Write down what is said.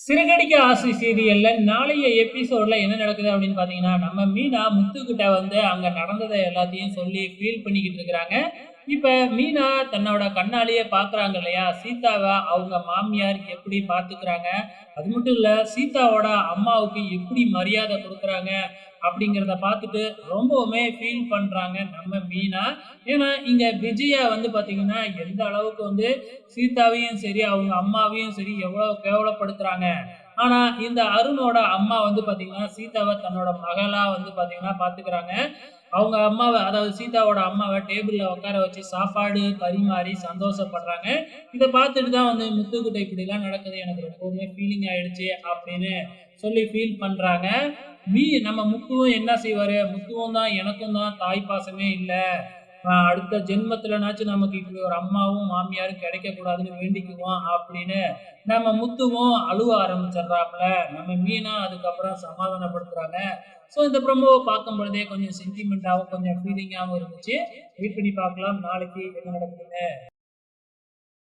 சிறகடிக்க ஆசை சீரியல்ல நாளைய எபிசோட்ல என்ன நடக்குது அப்படின்னு பாத்தீங்கன்னா நம்ம மீனா முத்துக்கிட்ட வந்து அங்க நடந்ததை எல்லாத்தையும் சொல்லி ஃபீல் பண்ணிக்கிட்டு இருக்கிறாங்க. இப்போ மீனா தன்னோட கண்ணாலேயே பார்க்குறாங்க இல்லையா? சீதாவை அவங்க மாமியார் எப்படி பார்த்துக்கிறாங்க அது மட்டும் இல்லை சீதாவோட அம்மாவுக்கு எப்படி மரியாதை கொடுக்குறாங்க? அப்படிங்கிறத பார்த்துட்டு ரொம்பவுமே ஃபீல் பண்ணுறாங்க நம்ம மீனா. ஏன்னா இங்கே விஜயா வந்து பார்த்திங்கன்னா எந்த அளவுக்கு வந்து சீதாவையும் சரி அவங்க அம்மாவையும் சரி எவ்வளோ கேவலப்படுத்துகிறாங்க ஆனால் இந்த அருணோட அம்மா வந்து பார்த்தீங்கன்னா சீதாவை தன்னோட மகளாக வந்து பார்த்தீங்கன்னா பார்த்துக்கிறாங்க அவங்க அம்மாவை அதாவது சீதாவோட அம்மாவை டேபிளில் உட்கார வச்சு சாப்பாடு பரிமாறி சந்தோஷப்படுறாங்க. இதை பார்த்துட்டு தான் வந்து முத்துக்கிட்ட இப்படிலாம் நடக்குது. எனக்கு ரொம்பவுமே ஃபீலிங் ஆயிடுச்சு அப்படின்னு சொல்லி ஃபீல் பண்ணுறாங்க மீ நம்ம முத்துவும் என்ன செய்வார்? முத்துவும் தான் எனக்கும் தான் தாய் பாசமே இல்லை. அடுத்த ஜென்மத்துலனாச்சும் நமக்கு இப்படி ஒரு அம்மாவும் மாமியாரும் கிடைக்க கூடாதுன்னு வேண்டிக்குவோம் அப்படின்னு நம்ம முத்துவும் அழுவ ஆரம்பிச்சிடுறாப்புல. நம்ம மீனா அதுக்கப்புறம் சமாதானப்படுத்துறாங்க. ஸோ இந்த ப்ரொமோவை பார்க்கும் பொழுதே கொஞ்சம் சென்டிமெண்டாகவும் கொஞ்சம் ஃபீலிங்காகவும் இருந்துச்சு. வெயிட் பண்ணி பார்க்கலாம். நாளைக்கு என்ன நடக்குதுன்னு.